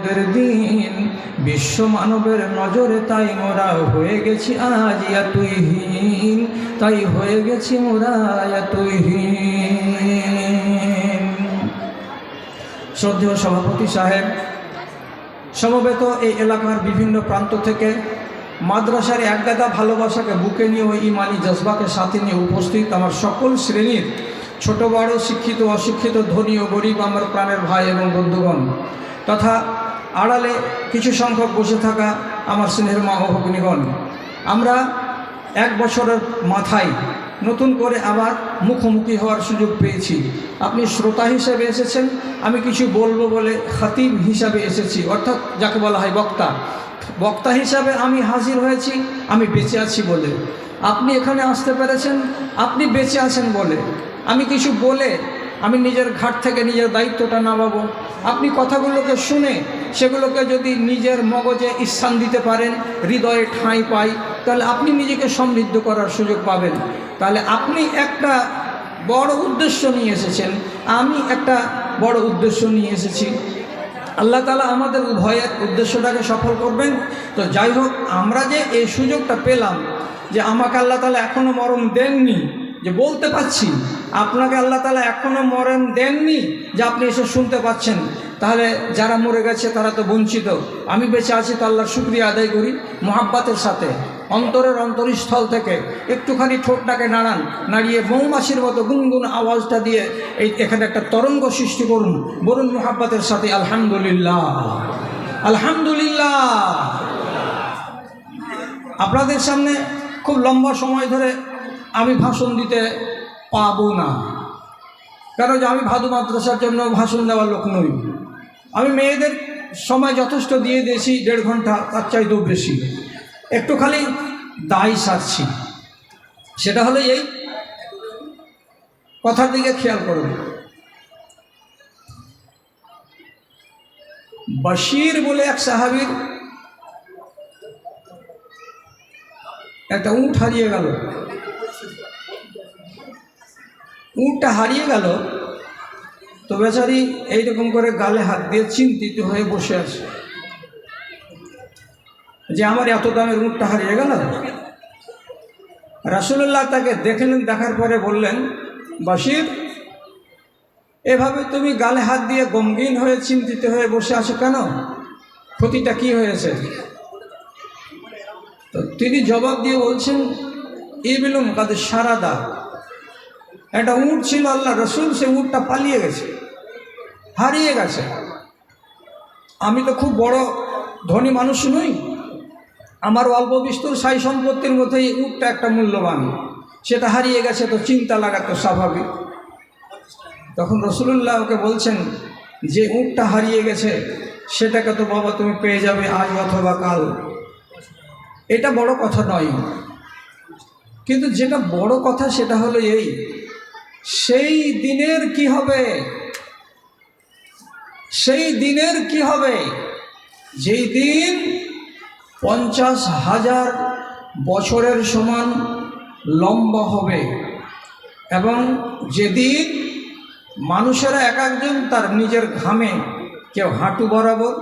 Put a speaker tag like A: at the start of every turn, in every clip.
A: আমাদের দিন। বিশ্ব মানবের নজরে তাই মোরা হয়ে গেছি আজ তুইহীন তাই হয়ে গেছি মোরা তুইহীন শ্রদ্ধেয় সভাপতি সাহেব, সমবেত এই এলাকার বিভিন্ন প্রান্ত থেকে মাদ্রাসার একগাদা ভালোবাসাকে বুকে নিয়ে ওই ইমানি জজবাকে সাথে নিয়ে উপস্থিত আমার সকল শ্রেণির ছোট বড় শিক্ষিত, অশিক্ষিত, ধনী ও গরিব আমার প্রাণের ভাই এবং বন্ধুগণ। তথা আড়ালে কিছু সংখ্যক বসে থাকা আমার স্নেহের মা ভগ্নীগণ। আমরা এক বছরের মাথায় নতুন করে আবার মুখোমুখি হওয়ার সুযোগ পেয়েছি। আপনি শ্রোতা হিসেবে এসেছেন, আমি কিছু বলব বলে খাতিব হিসাবে এসেছি, অর্থাৎ যাকে বলা হয় বক্তা। বক্তা হিসাবে আমি হাজির হয়েছি, আমি বেঁচে আছি বলে। আপনি এখানে আসতে পেরেছেন, আপনি বেঁচে আছেন বলে। আমি কিছু বলে আমি নিজের ঘাট থেকে নিজের দায়িত্বটা নামাবো। আপনি কথাগুলোকে শুনে সেগুলোকে যদি নিজের মগজে স্থান দিতে পারেন, হৃদয়ে ঠাঁই পাই, তাহলে আপনি নিজেকে সমৃদ্ধ করার সুযোগ পাবেন। তাহলে আপনি একটা বড় উদ্দেশ্য নিয়ে এসেছেন, আমি একটা বড় উদ্দেশ্য নিয়ে এসেছি। আল্লাহ তালা আমাদের উভয়ের উদ্দেশ্যটাকে সফল করবেন। তো যাই হোক, আমরা যে এই সুযোগটা পেলাম যে আমাকে আল্লাহ তালা এখনও মরণ দেননি, যে বলতে পাচ্ছি আপনাকে আল্লাহ তালা এখনও মরেন দেননি যে আপনি এসে শুনতে পাচ্ছেন। তাহলে যারা মরে গেছে, তারা তো বঞ্চিত। আমি বেঁচে আছি তো আল্লাহর শুক্রিয়া আদায় করি মোহাব্বাতের সাথে। অন্তরের অন্তরস্থল থেকে একটুখানি ঠোঁটটাকে নাড়ান, নাড়িয়ে মৌমাছির মতো গুনগুন আওয়াজটা দিয়ে এই এখানে একটা তরঙ্গ সৃষ্টি করুন। বরুণ মোহাব্বাতের সাথে, আলহামদুলিল্লাহ। আলহামদুলিল্লাহ। আপনাদের সামনে খুব লম্বা সময় ধরে আমি ভাষণ দিতে পাবো না। কেন যে আমি ভাদু মাদ্রাসার জন্য ভাষণ দেওয়ার লোক নই। আমি মেয়েদের সময় যথেষ্ট দিয়ে দিয়েছি, দেড় ঘণ্টা, তার চাইতেও বেশি। একটু খালি দায় সারছি। সেটা হলো এই কথার দিকে খেয়াল করুন বশির বলে এক সাহাবির একটা উঠ হারিয়ে গেল। উঁটটা হারিয়ে গেল। তো বেচারি এইরকম করে গালে হাত দিয়ে চিন্তিত হয়ে বসে আছে। যে আমার এত দামের উঁটটা হারিয়ে গেল? রাসুল্লাহ তাকে দেখলেন দেখার পরে বললেন বাসির এভাবে তুমি গালে হাত দিয়ে গমগিন হয়ে চিন্তিত হয়ে বসে আছো কেন? ক্ষতিটা কি হয়েছে? তো তিনি জবাব দিয়ে বলছেন, ইবিলুম কাদের সারাদা। একটা উঁট ছিল আল্লাহ রসুল, সে উঁটটা পালিয়ে গেছে, হারিয়ে গেছে। আমি তো খুব বড় ধনী মানুষ নই। আমার অল্প বিস্তর সাই সম্পত্তির মধ্যে এই উটটা একটা মূল্যবান। সেটা হারিয়ে গেছে তো চিন্তা লাগা তো স্বাভাবিক। তখন রসুল্লাহ ওকে বলছেন, যে উটটা হারিয়ে গেছে, সেটাকে তো বাবা তুমি পেয়ে যাবে আজ অথবা কাল। এটা বড় কথা নয়। কিন্তু যেটা বড় কথা সেটা হলো এই সেই দিনের কি হবে? সেই দিনের কি হবে? যেই দিন পঞ্চাশ হাজার বছরের সমান লম্বা হবে এবং যেদিন মানুষেরা এক একজন তার নিজের ঘামে কেউ হাঁটু বরাবর,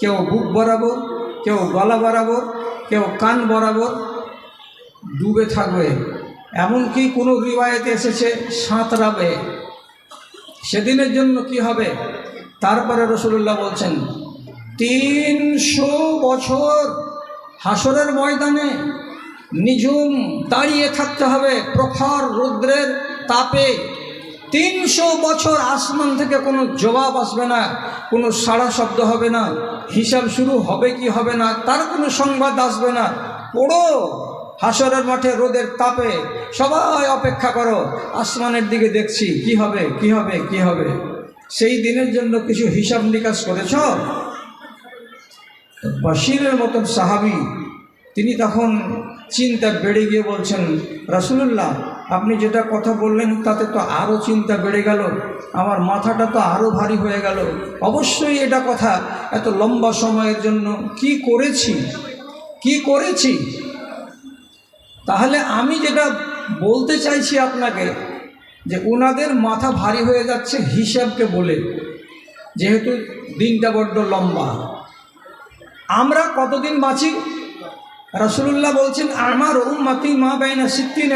A: কেউ বুক বরাবর, কেউ গলা বরাবর, কেউ কান বরাবর ডুবে থাকবে। এমনকি কোনো রিবায়তে এসেছে সাঁতরাবে সেদিনের জন্য কি হবে? তারপরে রসুল্লাহ বলছেন, তিনশো বছর হাসরের ময়দানে নিঝুম দাঁড়িয়ে থাকতে হবে প্রখর রৌদ্রের তাপে। তিনশো বছর আসমান থেকে কোনো জবাব আসবে না, কোনো সাড়া শব্দ হবে না, হিসাব শুরু হবে কি হবে না, তার কোনো সংবাদ আসবে না। পড়ো। হাসরের মাঠে রোদের তাপে সবাই অপেক্ষা করো, আসমানের দিকে দেখছি, কি হবে কি হবে কি হবে? সেই দিনের জন্য কিছু হিসাব নিকাশ করেছ? বাসিরের মতন সাহাবি, তিনি তখন চিন্তা বেড়ে গিয়ে বলছেন, রাসুলুল্লাহ, আপনি যেটা কথা বললেন তাতে তো আরও চিন্তা বেড়ে গেল, আমার মাথাটা তো আরও ভারী হয়ে গেল। অবশ্যই এটা কথা এত লম্বা সময়ের জন্য কি করেছি? কি করেছি? তাহলে আমি যেটা বলতে চাইছি আপনাকে, যে ওনাদের মাথা ভারী হয়ে যাচ্ছে হিসাবকে বলে, যেহেতু দিনটা বড্ড লম্বা। আমরা কতদিন বাঁচি? রসুল্লাহ বলছেন আমার উম্মাতি মা বাইনা সিদ্দিন